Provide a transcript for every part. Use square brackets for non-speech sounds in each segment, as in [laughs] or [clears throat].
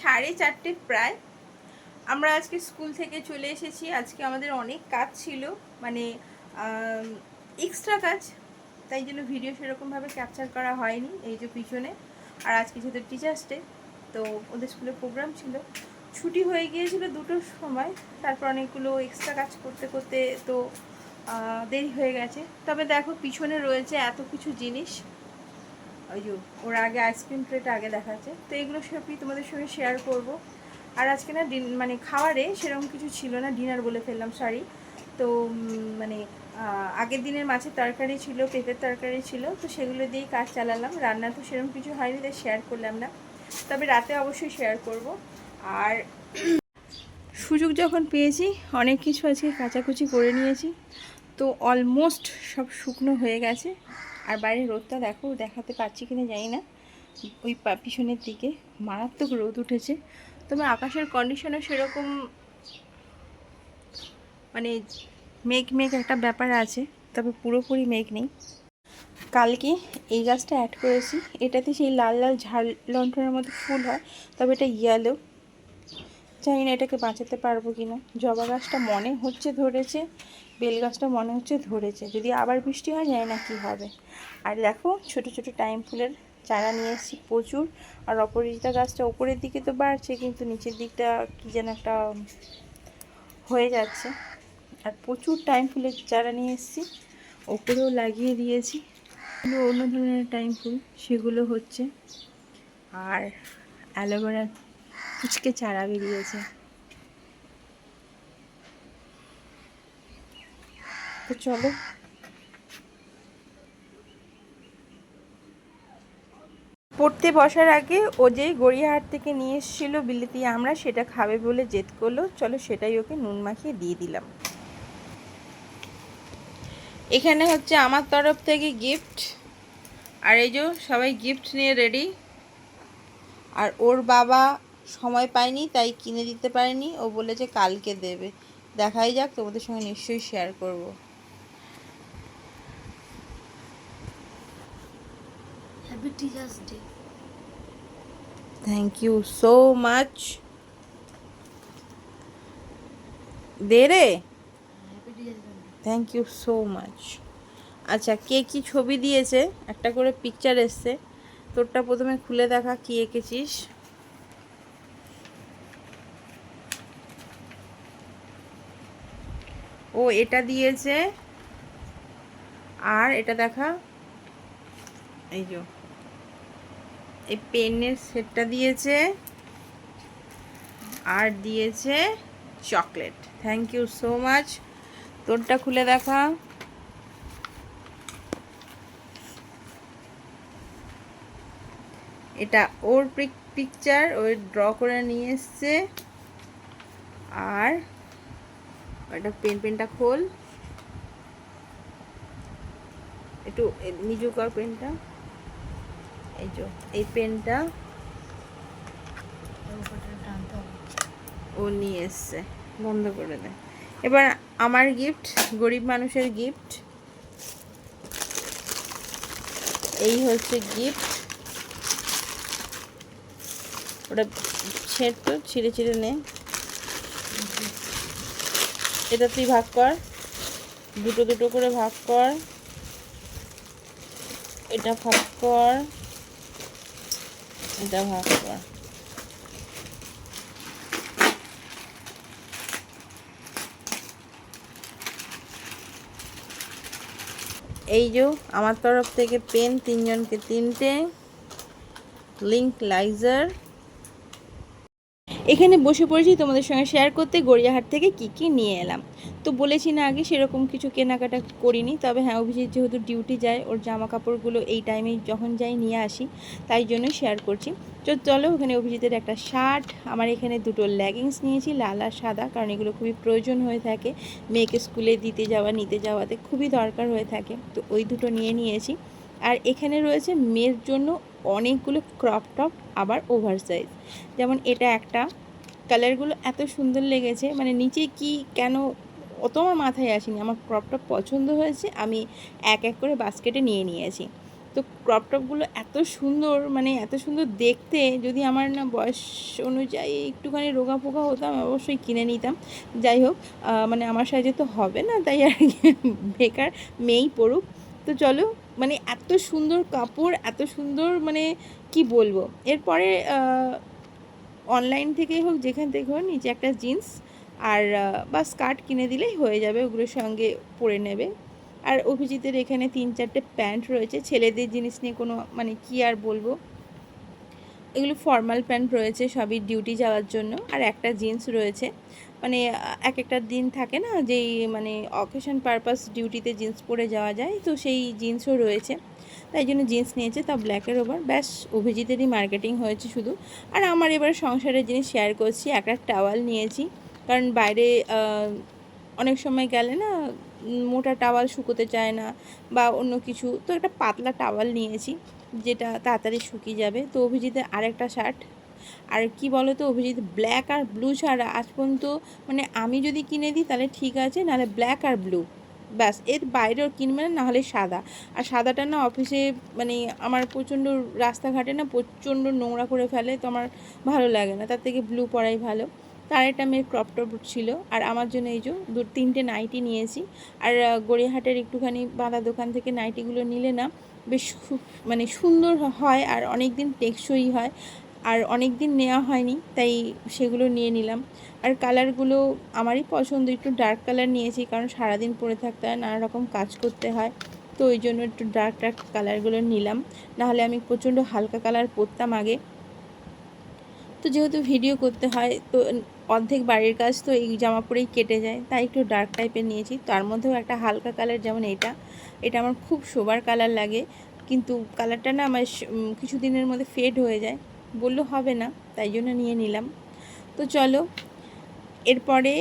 সাড়ে চারটে প্রায়। আমরা আজকে স্কুল থেকে চলে এসেছি। আজকে আমাদের অনেক কাজ ছিল। মানে এক্সট্রা কাজ। তাই জন্য ভিডিও সেরকমভাবে ক্যাপচার করা হয়নি এই যে পিছনে। আর আজকে যেহেতু টিচার্স ডে তো ওদের স্কুলে প্রোগ্রাম ছিল। ছুটি হয়ে গিয়েছিল দুটোর সময়। তারপর অনেকগুলো এক্সট্রা কাজ করতে করতে তো দেরি হয়ে গেছে। তবে দেখো, পিছনে রয়েছে এত কিছু জিনিস। ওই যে ওর আগে আইসক্রিম ট্রেটা আগে দেখাচ্ছে। তো এগুলো সবই তোমাদের সঙ্গে শেয়ার করব। আর আজকে না ডিন মানে খাওয়ারে সেরকম কিছু ছিল না ডিনার বলে ফেললাম সরি তো মানে আগের দিনের মাছের তরকারি ছিল, পেঁপের তরকারি ছিল, তো সেগুলো দিয়েই কাজ চালালাম। রান্না তো সেরকম কিছু হয়নি, তাই শেয়ার করলাম না। তবে রাতে অবশ্যই শেয়ার করব। আর [clears throat] সুযোগ যখন পেয়েছি, অনেক কিছু আজকে কাচাকুচি করে নিয়েছি। তো অলমোস্ট সব শুকনো হয়ে গেছে। আর বাইরে রোদটা দেখো, দেখাতে পারছি কিনা জানি না। ওই পিছনের দিকে। মারাত্মক রোদ উঠেছে। তবে আকাশের কন্ডিশনও সেরকম মানে মেঘ মেঘ একটা ব্যাপার আছে। তবে পুরোপুরি মেঘ নেই। কালকে এই গাছটা অ্যাড করেছি। এটাতে সেই লাল লাল ঝাল লন্ঠনের মধ্যে ফুল হয়, তবে এটা ইয়েলো জানি না এটাকে বাঁচাতে পারব কি না জবা গাছটা মনে হচ্ছে ধরেছে। বেল গাছটা মনে হচ্ছে ধরেছে। যদি আবার বৃষ্টি হয়, জানি না কী হবে। আর দেখো, ছোট ছোট টাইম ফুলের চারা নিয়ে এসেছি প্রচুর। আর অপরাজিতা গাছটা ওপরের দিকে তো বাড়ছে, কিন্তু নিচের দিকটা কী যেন একটা হয়ে যাচ্ছে। আর প্রচুর টাইম ফুলের চারা নিয়ে এসেছি। ওপরেও লাগিয়ে দিয়েছি। অন্য ধরনের টাইম ফুল, সেগুলো হচ্ছে। আর অ্যালোভেরা ফুচকে চারা বেরিয়েছে। তো চলো। পড়তে বসার আগে ও যে গড়িয়াহাট থেকে নিয়ে এসেছিল বিলেতি আমরা, সেটা খাবে বলে জেদ করল। চলো সেটাই ওকে নুন মাখিয়ে দিয়ে দিলাম। এখানে হচ্ছে আমার তরফ থেকে গিফট আর এই যে সবাই গিফট নিয়ে রেডি আর ওর বাবা সময় পায়নি, তাই কিনে দিতে পারেনি। ও বলেছে কালকে দেবে। দেখাই যাক, তোমাদের সঙ্গে নিশ্চয়ই শেয়ার করব। Happy teachers day thank you so much দে রে। থ্যাংক ইউ সো মাচ আচ্ছা কে কি ছবি দিয়েছে? একটা করে পিকচার এসছে। তোরটা প্রথমে খুলে দেখা কি এঁকেছিস। ও, এটা দিয়েছে। আর এটা দেখা। এই যে। এই পেনের সেটটা দিয়েছে আর দিয়েছে chocolate. Thank you so much তোরটা খুলে দেখা। এটা ওর পিকচার ওই ড্র করে নিয়ে এসছে। আর এটা পেন, পেনটা খোল। একটু নিজু কর পেনটা। এই যে, এই পেনটা ও নিয়ে এসছে, বন্ধ করে দে এবার আমার গিফট গরিব মানুষের গিফট এই হচ্ছে গিফট ওটা ছেড় তো, ছিঁড়ে ছিঁড়ে নে। এটা তুই ভাগ কর। দুটো দুটো করে ভাগ কর। এটা ভাগ কর। এটা ভাগ কর এই যে আমার তরফ থেকে পেন তিনজনকে তিনটে লিঙ্ক লাইজার এখানে বসে পড়েছি তোমাদের সঙ্গে শেয়ার করতে, গড়িয়াহাট থেকে কি কি নিয়ে এলাম। তো বলেছি না আগে সেরকম কিছু কেনাকাটা করিনি, তবে হ্যাঁ অভিজিৎ যেহেতু ডিউটি যায়, ওর জামা কাপড়গুলো এই টাইমে যখন যাই নিয়ে আসি, তাই জন্যই শেয়ার করছি। তো চলো, ওখানে অভিজিতের একটা শার্ট আমার এখানে দুটো লেগিংস নিয়েছি, লাল আর সাদা, কারণ এগুলো খুবই প্রয়োজন হয়ে থাকে। মেয়েকে স্কুলে দিতে যাওয়া, নিতে যাওয়াতে খুবই দরকার হয়ে থাকে। তো ওই দুটো নিয়ে নিয়েছি। আর এখানে রয়েছে মেয়ের জন্য অনেকগুলো ক্রপ টপ আবার ওভার সাইজ যেমন এটা একটা। কালারগুলো এত সুন্দর লেগেছে। মানে নিচে কি কেন অত আমার মাথায় আসেনি। আমার ক্রপ টপ পছন্দ হয়েছে, আমি এক এক করে বাস্কেটে নিয়ে নিয়েছি। তো ক্রপ টপগুলো এত সুন্দর মানে এত সুন্দর দেখতে, যদি আমার না বয়স অনুযায়ী একটুখানি রোগা ফোগা হতাম, অবশ্যই কিনে নিতাম। যাই হোক মানে আমার সাইজে তো হবে না, তাই আর বেকার মেয়েই পড়ুক। তো চলো মানে এত সুন্দর কাপড়, এত সুন্দর মানে কি বলব? এরপরে অনলাইন থেকেই হোক, যেখান থেকে হোক, নিচে একটা জিন্স আর বা স্কার্ট কিনে দিলেই হয়ে যাবে ওগুলোর সঙ্গে পরে নেবে। আর অভিজিতের এখানে তিন চারটে প্যান্ট রয়েছে, ছেলেদের জিনিস নিয়ে কোনো মানে কি আর বলব? এগুলো ফর্মাল প্যান্ট রয়েছে, সবই ডিউটি যাওয়ার জন্য। আর একটা জিন্স রয়েছে মানে এক একটা দিন থাকে না, যেই মানে অকেশন পারপাস ডিউটিতে জিন্স পরে যাওয়া যায়, তো সেই জিন্সও রয়েছে। তাই জন্য জিন্স নিয়েছে, তা ব্ল্যাকের ওভার ব্যাস, অভিজিতেরই মার্কেটিং হয়েছে শুধু। আর আমার এবার সংসারের জিনিস শেয়ার করছি একটা টাওয়াল নিয়েছি। কারণ বাইরে অনেক সময় গেলে না মোটা টাওয়াল শুকোতে চায় না, বা অন্য কিছু। তো একটা পাতলা টাওয়াল নিয়েছি, যেটা তাড়াতাড়ি শুকিয়ে যাবে। তো অভিজিতের আরেকটা শার্ট আর কি বলো তো অভিজিৎ ব্ল্যাক আর ব্লু ছাড়া আজ পর্যন্ত মানে আমি যদি কিনে দিই তাহলে ঠিক আছে, নাহলে ব্ল্যাক আর ব্লু ব্যাস, এর বাইরেও কিনবে না, নাহলে সাদা। আর সাদাটা না অফিসে মানে আমার প্রচণ্ড রাস্তাঘাটে না প্রচণ্ড নোংরা করে ফেলে, তো আমার ভালো লাগে না। তার থেকে ব্লু পরাই ভালো। তার একটা মেয়ের ক্রপ টপ ছিল, আর আমার জন্য এই যে দু, তিনটে নাইটি নিয়েছি। আর গড়িয়াহাটের একটুখানি বাঁধা দোকান থেকে নাইটিগুলো নিলে না বেশ খুব মানে সুন্দর হয়, আর অনেক দিন টেকসই হয়। আর অনেক দিন নেওয়া হয়নি, তাই সেগুলো নিয়ে নিলাম। আর কালারগুলো আমারই পছন্দ, একটু ডার্ক কালার নিয়েছি, কারণ সারাদিন পরে থাকতে হয়, নানা রকম কাজ করতে হয়, তো ওই জন্য একটু ডার্ক ডার্ক কালারগুলো নিলাম। নাহলে আমি প্রচণ্ড হালকা কালার পরতাম আগে। তো যেহেতু ভিডিও করতে হয়, তো অর্ধেক বাড়ির কাজ, তো এই জামা পরেই কেটে যায়, তাই একটু ডার্ক টাইপের নিয়েছি। তার মধ্যেও একটা হালকা কালার যেমন এটা এটা আমার খুব শোবার কালার লাগে, কিন্তু কালারটা না আমার কিছু দিনের মধ্যে ফেড হয়ে যায়। বলল, হবে না। তাই জন্য নিয়ে নিলাম। তো চলো, এরপরে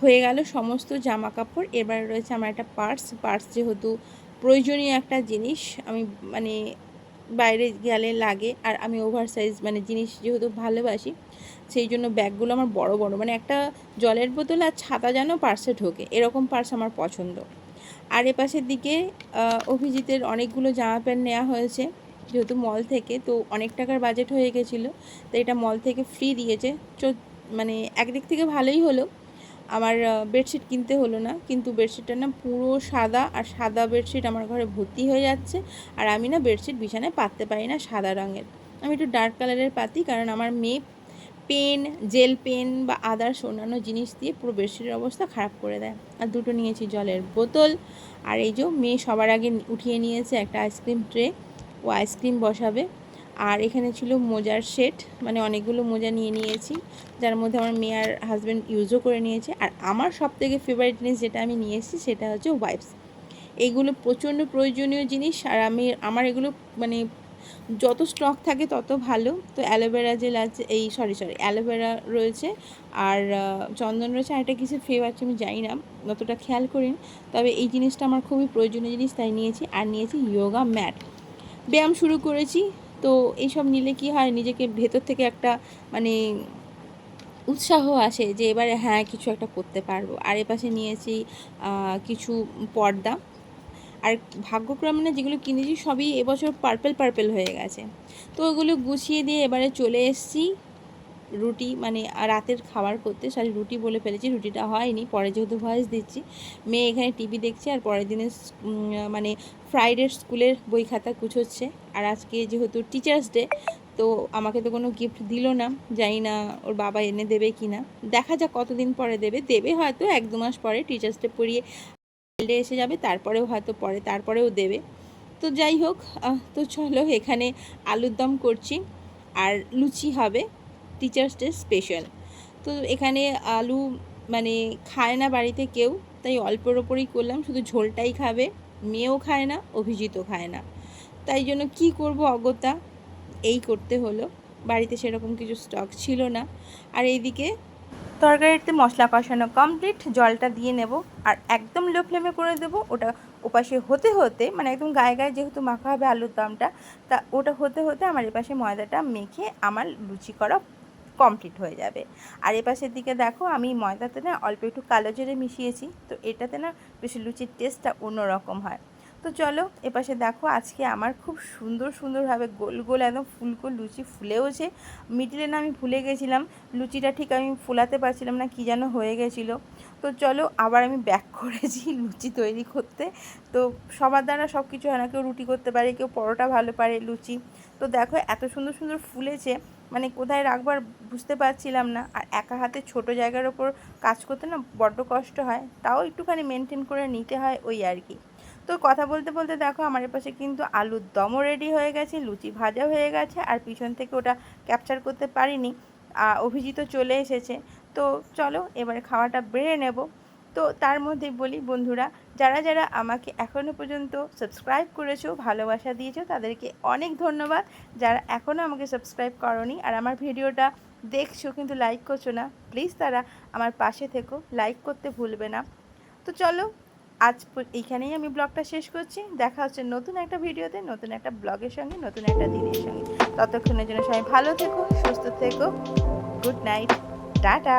হয়ে গেল সমস্ত জামা কাপড় এবার রয়েছে আমার একটা পার্স। পার্স যেহেতু প্রয়োজনীয় একটা জিনিস, আমি মানে বাইরে গেলে লাগে। আর আমি ওভার সাইজ মানে জিনিস যেহেতু ভালোবাসি, সেই জন্য ব্যাগগুলো আমার বড় বড়। মানে একটা জলের বোতল আর ছাতা যেন পার্সে ঢোকে। এরকম পার্স আমার পছন্দ। আর এ পাশের দিকে অভিজিতের অনেকগুলো জামা প্যান্ট নেওয়া হয়েছে। যেহেতু মল থেকে, তো অনেক টাকার বাজেট হয়ে গেছিল। তো এটা মল থেকে ফ্রি দিয়েছে। মানে একদিক থেকে ভালোই হলো। আমার বেডশিট কিনতে হলো না। কিন্তু বেডশিটটা না পুরো সাদা আর সাদা বেডশিট আমার ঘরে ভর্তি হয়ে যাচ্ছে। আর আমি না বেডশিট বিছানায় পাততে পারি না সাদা রঙের। আমি একটু ডার্ক কালারের পাতি, কারণ আমার মেয়ে পেন জেল পেন বা আদার্স অন্যান্য জিনিস দিয়ে পুরো বেডশিটের অবস্থা খারাপ করে দেয়। আর দুটো নিয়েছি জলের বোতল। আর এই যে মেয়ে সবার আগে উঠিয়ে নিয়েছে একটা আইসক্রিম ট্রে ও আইসক্রিম বসাবে। আর এখানে ছিল মোজার সেট মানে অনেকগুলো মোজা নিয়ে নিয়েছি, যার মধ্যে আমার মেয়ে আর হাজব্যান্ড ইউজও করে নিয়েছে। আর আমার সব থেকে ফেভারিট জিনিস যেটা আমি নিয়ে এসেছি সেটা হচ্ছে ওয়াইপস এইগুলো প্রচণ্ড প্রয়োজনীয় জিনিস, আর আমি, আমার এগুলো মানে যত স্টক থাকে তত ভালো। তো অ্যালোভেরা জেল আছে, এই সরি সরি অ্যালোভেরা রয়েছে, আর চন্দন রয়েছে, আর একটা কিছু ফ্লেভার আছে আমি জানি না, অতটা খেয়াল করিনি। তবে এই জিনিসটা আমার খুবই প্রয়োজনীয় জিনিস, তাই নিয়েছি। আর নিয়েছি ইয়োগা ম্যাট ব্যায়াম শুরু করেছি। তো এইসব নিলে কি হয়? নিজেকে ভেতর থেকে একটা মানে উৎসাহ আসে যে এবারে হ্যাঁ কিছু একটা করতে পারব। আর এপাশে নিয়েছি কিছু পর্দা। আর ভাগ্যক্রমে যেগুলো কিনেছি সবই এবছর পার্পেল পার্পেল হয়ে গেছে। তো ওগুলো গুছিয়ে দিয়ে এবারে চলে এসেছি। রুটি মানে রাতের খাবার করতে সরি রুটি বলে ফেলেছি রুটিটা হয়নি পরে যেহেতু ভয়েস দিচ্ছি। মেয়ে এখানে টিভি দেখছে আর পরের দিনে স- উম, মানে ফ্রাইডে স্কুলের বই খাতা কুচোচ্ছে আর আজকে যেহেতু টিচার্স ডে তো আমাকে তো কোনো গিফট দিল না জানি না ওর বাবা এনে দেবে কি না। দেখা যাক কতদিন পরে দেবে। দেবে হয়তো এক দু মাস পরে টিচার্স ডে পড়িয়ে এসে যাবে তারপরেও হয়তো পরে তারপরেও দেবে। তো যাই হোক তো চলো এখানে আলুর দম করছি। আর লুচি হবে। টিচার্স ডে স্পেশাল তো এখানে আলু মানে খায় না বাড়িতে কেউ, তাই অল্পের ওপরেই করলাম, শুধু ঝোলটাই খাবে। মেয়েও খায় না অভিজিতও খায় না। তাই জন্য কি করব অগত্যা? এই করতে হলো। বাড়িতে সেরকম কিছু স্টক ছিল না। আর এইদিকে তরকারিতে মশলা কষানো কমপ্লিট জলটা দিয়ে নেব। আর একদম লো ফ্লেমে করে দেবো। ওটা ওপাশে হতে হতে মানে একদম গায়ে গায়ে যেহেতু মাখা হবে আলুর দমটা, তা ওটা হতে হতে আমার এপাশে ময়দাটা মেখে আমার লুচি করা কমপ্লিট হয়ে যাবে। আর এপাশের দিকে দেখো, আমি ময়দাতে না অল্প একটু কালো জিরে মিশিয়েছি। তো এটাতে না বেশি লুচির টেস্টটা অন্যরকম হয়। তো চলো এপাশে দেখো, আজকে আমার খুব সুন্দর সুন্দরভাবে গোল গোল একদম ফুলকো লুচি ফুলেওছে। মিডিলে না আমি ভুলে গেছিলাম, লুচিটা ঠিক আমি ফোলাতে পারছিলাম না, কী যেন হয়ে গেছিল। তো চলো, আবার আমি ব্যাক [laughs] করেছি লুচি তৈরি করতে। তো সবার দ্বারা সব কিছু হয় না, কেউ রুটি করতে পারে, কেউ পরোটা ভালো পারে লুচি। তো দেখো, এত সুন্দর সুন্দর ফুলেছে। মানে কোথায় রাখব আর বুঝতে পারছিলাম না। আর একা হাতে ছোট জায়গার ওপর কাজ করতে না বড্ড কষ্ট হয়। তাও একটুখানি মেনটেন করে নিতে হয় ওই আর কি। তো কথা বলতে বলতে দেখো আমার পাশে কিন্তু আলুর দমও রেডি হয়ে গেছে, লুচি ভাজা হয়ে গেছে, আর পিছন থেকে ওটা ক্যাপচার করতে পারিনি। অভিজিৎ চলে এসেছে। তো চলো, এবারে খাওয়াটা বেড়ে নেব। তো তার মধ্যে বলি, বন্ধুরা যারা যারা আমাকে এখনও পর্যন্ত সাবস্ক্রাইব করেছ, ভালোবাসা দিয়েছ, তাদেরকে অনেক ধন্যবাদ। যারা এখনও আমাকে সাবস্ক্রাইব করনি আর আমার ভিডিওটা দেখছ কিন্তু লাইক করছ না প্লিজ তারা আমার পাশে থেকো লাইক করতে ভুলবে না। তো চলো, আজ এইখানেই আমি ব্লগটা শেষ করছি। দেখা হচ্ছে নতুন একটা ভিডিওতে, নতুন একটা ব্লগের সঙ্গে, নতুন একটা দিনের সঙ্গে। ততক্ষণের জন্য সবাই ভালো থেকো, সুস্থ থেকো। Good night tata